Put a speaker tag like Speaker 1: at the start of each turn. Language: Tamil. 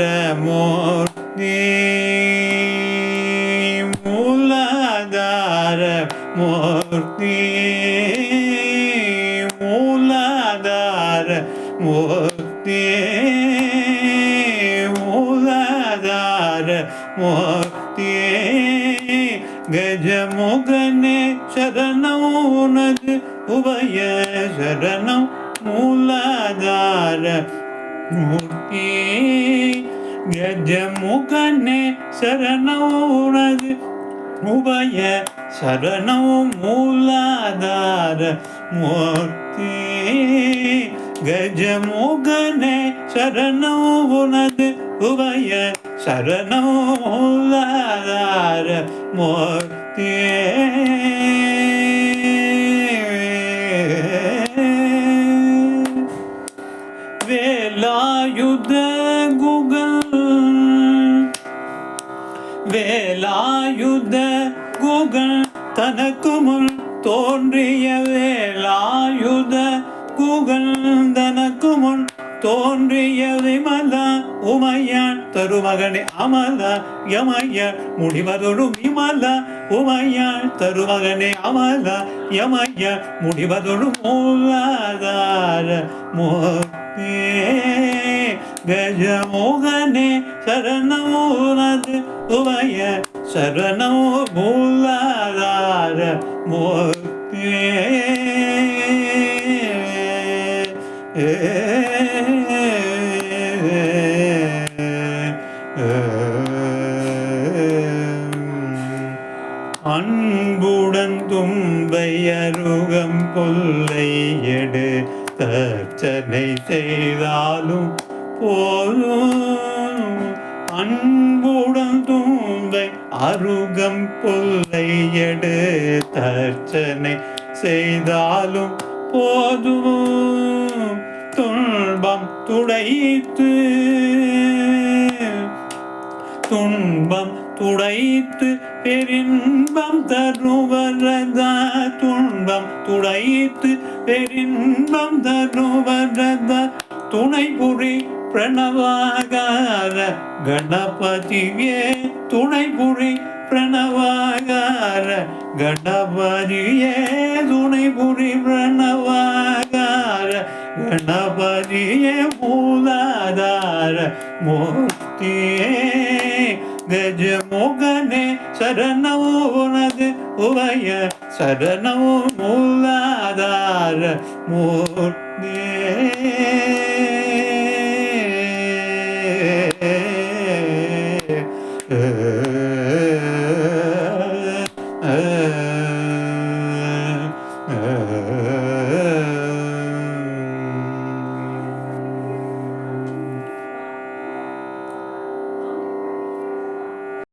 Speaker 1: மூலாதாரமோர் நீ மூலாதாரமோர் நீ மூலாதாரமோர் நீ மூலாதாரமோர் நீ கஜமுகனே சரணம் உனது உபய சரணம் மூலாதார மூர்த்தி. கஜமுகனே சரணம் உனது உபய சரணம் மூலாதார மூர்த்தி. கஜமுகனே சரணம் உனது உபய சரணம் மூலாதார மூர்த்தி. வேலாயுத குகன் வேலாயுத குகன் தனக்கு முன் தோன்றிய வேலாயுத குகன் தனக்கு முன் தோன்றிய விமல உமையான் தருமகனே அமல யமய முடிவதொடும் விமல உமையான் தருமகனே அமல யமய முடிவதொடும் மூலாதார மோ மூர்த்தியே கஜமோகனே சரணமோனது உபய சரணமோ மூலாதார மூர்த்தியே அன்புடன் தும்பை அருகம் கொல்லை எடு தர்ச்சனை செய்தாலும் போதும். அன்புடன் தும்பை அருகம் புல்லை எடு. தர்ச்சனை செய்தாலும் போதும். துன்பம் துடைத்து துன்பம் துடைத்து பெரின்பம் தருவரதான் இன்பம் துடைத்து பெரின்பம் தருவரத துணை புரி பிரணவாகார கணபதியே துணை புரி பிரணவாகார கணபதியே துணை புரி பிரணவாகார கணபதியே மூலாதார மூர்த்தியே. கஜமுகனே சரணமோ உனது உபய சரணமோ மூலாதார மூர்த்தியே